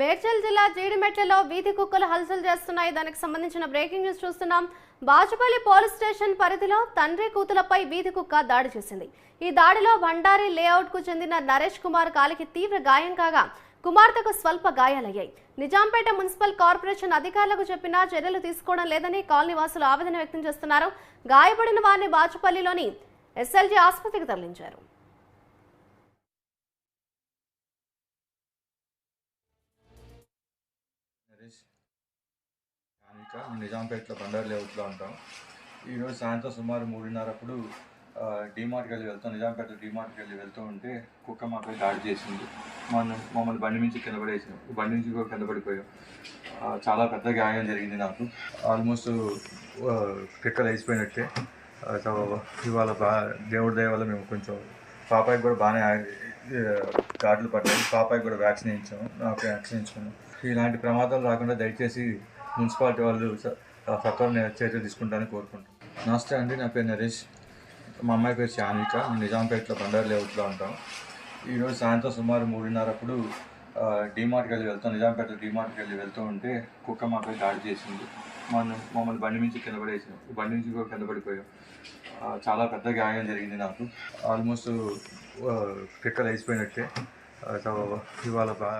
మేడ్చల్ జిల్లా జీడిమెట్లలో వీధి కుక్కలు హల్చల్ చేస్తున్నాయి. దానికి సంబంధించిన బ్రేకింగ్ న్యూస్ చూస్తున్నాం. బాచుపల్లి పోలీస్ స్టేషన్ పరిధిలో తండ్రి కూతులపై వీధి కుక్క దాడి చేసింది. ఈ దాడిలో భండారి లేఅవుట్కు చెందిన నరేష్ కుమార్ కాలికి తీవ్ర గాయం కాగా కుమార్తెకు స్వల్ప గాయాలయ్యాయి. నిజాంపేట మున్సిపల్ కార్పొరేషన్ అధికారులకు చెప్పినా చర్యలు తీసుకోవడం లేదని కాలనీవాసులు ఆవేదన వ్యక్తం చేస్తున్నారు. గాయపడిన వారిని బాచుపల్లిలోని ఎస్ఎల్జీ ఆసుపత్రికి తరలించారు. కానిక నిజాంపేటలో బండారు లేఅవుట్లో ఉంటాం. ఈరోజు సాయంత్రం సుమారు మూడున్నరప్పుడు డిమార్ట్కి డీమార్ట్కి వెళ్ళి వెళ్తాం. నిజాంపేట డీమార్ట్కి వెళ్ళి వెళ్తూ ఉంటే కుక్క మాపై దాడి చేసింది. మన మమ్మల్ని బండి నుంచి కింద పడేసింది బండి నుంచి కూడా కింద పడిపోయాం. చాలా పెద్ద గాయం జరిగింది నాకు. ఆల్మోస్ట్ పిక్కలు వేసిపోయినట్టే. సో ఇవాళ బా దేవుడి దయ వల్ల మేము కొంచెం పాపాయికి కూడా బాగానే గాడ్లు పడ్డాయి. పాపాయికి కూడా వ్యాక్సిన్ ఇచ్చాము నాకు వ్యాక్సిన్ ఇచ్చుకున్నాం ఇలాంటి ప్రమాదాలు రాకుండా దయచేసి మున్సిపాలిటీ వాళ్ళు సత్వరం చర్యలు తీసుకుంటారని కోరుకుంటాను నమస్తే అండి నా పేరు నరేష్. మా అమ్మాయి పేరు శాన్విక మేము నిజాంపేటలో బండారు లేఅవుట్లో ఉంటాం. ఈరోజు సాయంత్రం సుమారు మూడున్నరప్పుడు అప్పుడు డీమార్ట్కి వెళ్ళి వెళ్తాం. నిజాంపేట డీమార్ట్కి వెళ్ళి వెళ్తూ ఉంటే కుక్క మాపై దాడి చేసింది. మనం మమ్మల్ని బండి నుంచి కింద పడేసాం బండి నుంచి కూడా కింద పడిపోయాం. చాలా పెద్ద గాయం జరిగింది నాకు. ఆల్మోస్ట్ పిక్కలు వేసిపోయినట్టే సో ఇవాళ బా